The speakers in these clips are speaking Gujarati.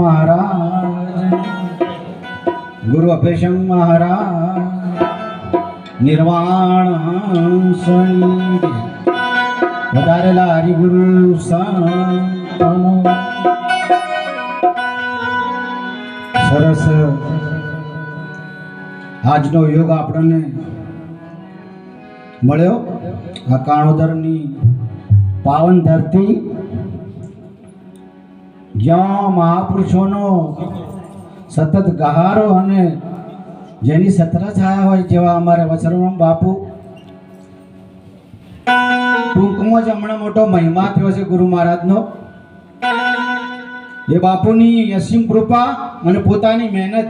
મહારાજ. ગુરુ અભેશમ મહારાજ, નિર્વાણ વધારેલા હરિગુરુ સંતનો. સરસ. આજનો યોગ આપણને મળ્યો. આ કાણોદરની પાવન ધરતી જ્યાં મહાપુરુષોનો સતત ગહારો અને જેની સત્ર છાયા હોય જેવા અમારે વસરમ બાપુ. ટૂંકમાં જ હમણાં મોટો મહિમા થયો છે ગુરુ મહારાજનો. એ બાપુની અસીમ કૃપા અને પોતાની મહેનત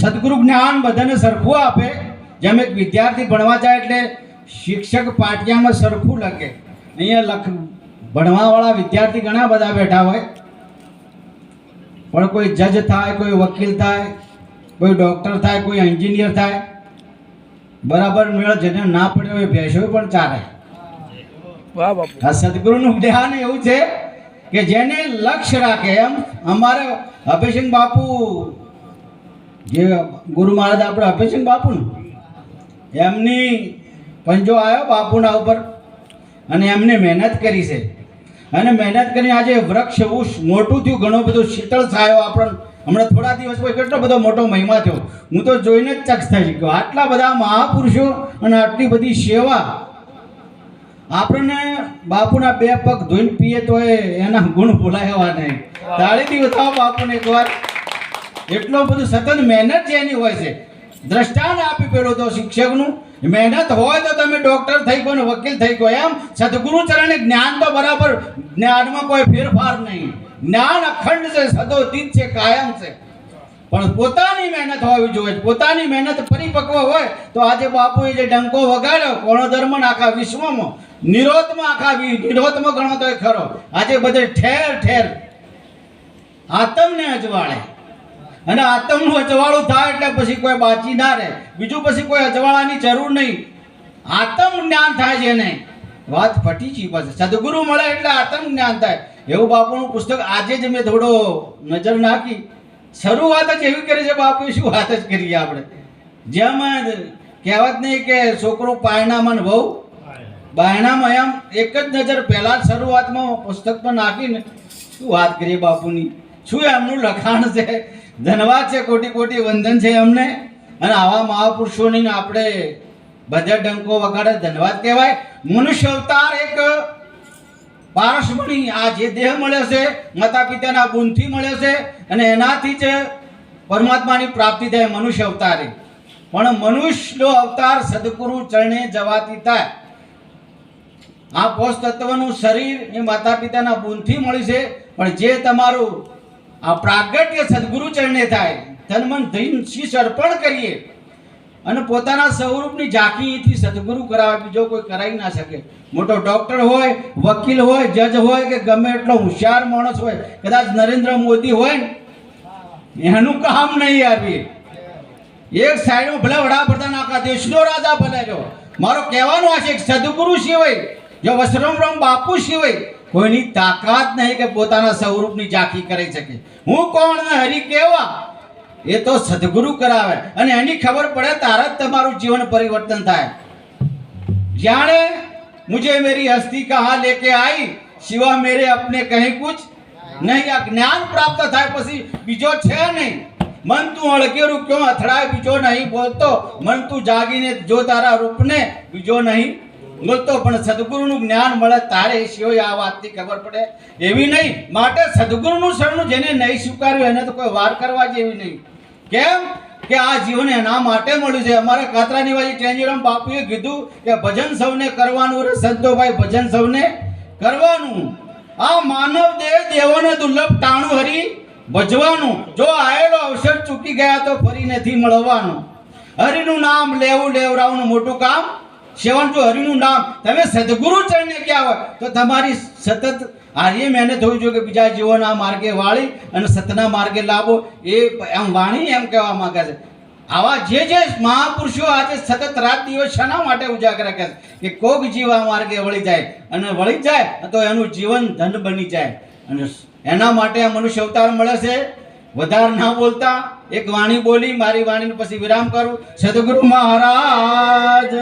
સદગુરુ જ્ઞાન બધાને સરખું આપે. જેમ એક વિદ્યાર્થી ભણવા જાય એટલે શિક્ષક પાટિયામાં સરખું લખે. અહીંયા લખ ભણવાવાળા વિદ્યાર્થી ઘણા બધા બેઠા હોય. પણ કોઈ જજ થાય કોઈ વકીલ થાય કોઈ ડૉક્ટર થાય કોઈ એન્જિનિયર થાય. બરાબર મેળ જેને ના પડ્યો એ ભેંસો પણ ચાલે. આ સદગુરુનું ધ્યાન એવું છે કે જેને લક્ષ્ય રાખે એમ અમારે અભિષેક બાપુ જે ગુરુ મહારાજ આપણે અભિષેક બાપુ એમની પંજો આવ્યો બાપુના ઉપર અને એમને મહેનત કરી છે. અને મહેનત કરીને આજે વૃક્ષ એવું મોટું થયું, ઘણો બધો શીતળ થયો. આપણને હમણાં થોડા દિવસ પછી કેટલો બધો મોટો મહિમા થયો. હું તો જોઈને જ ચક્ષ થઈ ગયો. આટલા બધા મહાપુરુષો અને આટલી બધી સેવા આપણને બાપુના બે પગ ધોઈને પીએ તો એના ગુણ ભૂલાયવા નહીં. તાળીથી બતાવો બાપુને એકવાર એટલો બધું સતત મહેનત જે એની હોય છે. દ્રષ્ટાંત આપી પેલો તો શિક્ષકનું. મહેનત હોય તો તમે ડોક્ટર થઈ ગયો ને વકીલ થઈ ગયો એમ. સદગુરુ ચરણે જ્ઞાન તો બરાબર જ્ઞાનમાં કોઈ ફેરફાર નહીં. જ્ઞાન અખંડ છે, સદોદિત છે, કાયમ છે. પણ પોતાની મહેનત હોવી જોઈએ. પોતાની મહેનત પરિપક્વ હોય તો આજે બાપુએ જે ડંકો વગાડ્યો, કોણો ધર્મ આખા વિશ્વમાં, નિરોધમાં આખા નિરોધમાં ગણો તો ખરો. આજે બધે ઠેર ઠેર આતમને અજવાળે. અને આતમનું અજવાળું થાય એટલે પછી કોઈ બાચી ના રહે. બીજું પછી કોઈ અજવાળાની જરૂર નહીં. આતમ જ્ઞાન થાય છે એને. વાત ફટી છે પાછી. સદગુરુ મળે એટલે આતમ જ્ઞાન થાય. એવું બાપુનું પુસ્તક આજે જ મેં થોડો નજર નાખી. શરૂઆત જ એવી કરી છે બાપુ શું વાત જ કરીએ આપણે. જેમ કહેવત નહીં કે છોકરો પાયણામાં વહુ. બાયણામાં એમ એક જ નજર પહેલાં શરૂઆતમાં પુસ્તકમાં નાખીને શું વાત કરીએ બાપુની. શું એમનું લખાણ છે? ધન્યવાદ છે, કોટી કોટી વંદન છે એમને અને આવા મહાપુરુષોની આપણે બધા ડંકો વગાડે ધન્યવાદ કહેવાય. મનુષ્ય અવતાર એક પારસમણી, આ જે દેહ મળ્યો છે માતા પિતાના ગુણથી મળ્યો છે અને એનાથી જ પરમાત્માની પ્રાપ્તિ થાય મનુષ્ય અવતારે. પણ મનુષ્યનો અવતાર સદગુરુ ચરણે જવાથી થાય. આ પોષ તત્વનું શરીર એ માતા પિતાના ગુણથી મળી છે. પણ જે તમારું આ પ્રાગટ્ય સદગુરુ ચરણે થાય. તન મન ધન શીશ અર્પણ કરીએ? અને પોતાના સ્વરૂપની ઝાંખીથી સદગુરુ કરાવે, બીજો કોઈ કરાવી ના શકે. મોટો ડોક્ટર હોય, વકીલ હોય, જજ હોય કે ગમે એટલો હોશિયાર માણસ હોય, કદાચ નરેન્દ્ર મોદી હોય ને, એનું કામ નહીં આવી એક સાઈડમાં ભલે વડાપ્રધાન આખા દેશનો રાજા ભલે જો મારો કહેવાનો આ છે સદગુરુ સિવાય, જો વસરમરામ બાપુ સિવાય કોઈની તાકાત નહીં કે પોતાના સ્વરૂપની ઝાંખી કરી શકે. હું કોણ ને હરી કેવા? એ તો સદગુરુ કરાવે. અને એની ખબર પડે તારા જ તમારું જીવન પરિવર્તન થાય. જાણે મુજે મેરી હસ્તી કહા લેકે આઈ શિવા મેરે અપને કહે કુછ નહીં. આ જ્ઞાન પ્રાપ્ત થાય પછી બીજો છે નહીં. મન તું અળગે રૂપ ક્યો અથડાય બીજો નહીં બોલતો? મન તું જાગીને જો તારા રૂપને બીજો નહીં. બોલતો પણ સદગુરુનું જ્ઞાન મળે તારે એ સિવાય આ વાતની ખબર પડે. એવી નહીં, માટે સદગુરુનું શરણું જેને નહીં સ્વીકાર્યું એને તો કોઈ વાર કરવા જેવી નહીં. કેમ? કે આ જીવન એના માટે મળ્યું છે. અમારે કાતરાની વાજી ટેન્જીરામ બાપુએ કીધું કે ભજન સૌને કરવાનું રે, સંતોભાઈ, ભજન સૌને કરવાનું. આ માનવ દેહ દેવોને દુર્લભ ટાણું હરી ભજવાનું. જો આયેલો અવસર ચૂકી ગયા તો ફરી નથી મળવાનું. હરિનું નામ લેવું, લેવરાવનું મોટું કામ સેવન જો હરિનું નામ તમે સદગુરુ ચરણે ગયા હોય, તો તમારી સતત આર્ય મહેનત હોવી જોઈએ કે બીજા જીવોના માર્ગે વાળી અને સતના માર્ગે લાવો. એ એમ વાણી એમ કહેવા માંગે છે. આવા જે જે મહાપુરુષો આજે સતત રાત દિવસ શાના માટે ઉજાગર કરે છે કે કોક જીવ આ માર્ગે વળી જાય અને વળી જાય તો એનું જીવન ધન બની જાય. અને એના માટે આ મનુષ્ય અવતાર મળે છે. વધારે ના બોલતા એક વાણી બોલી મારી વાણીને પછી વિરામ કરું. સદગુરુ મહારાજ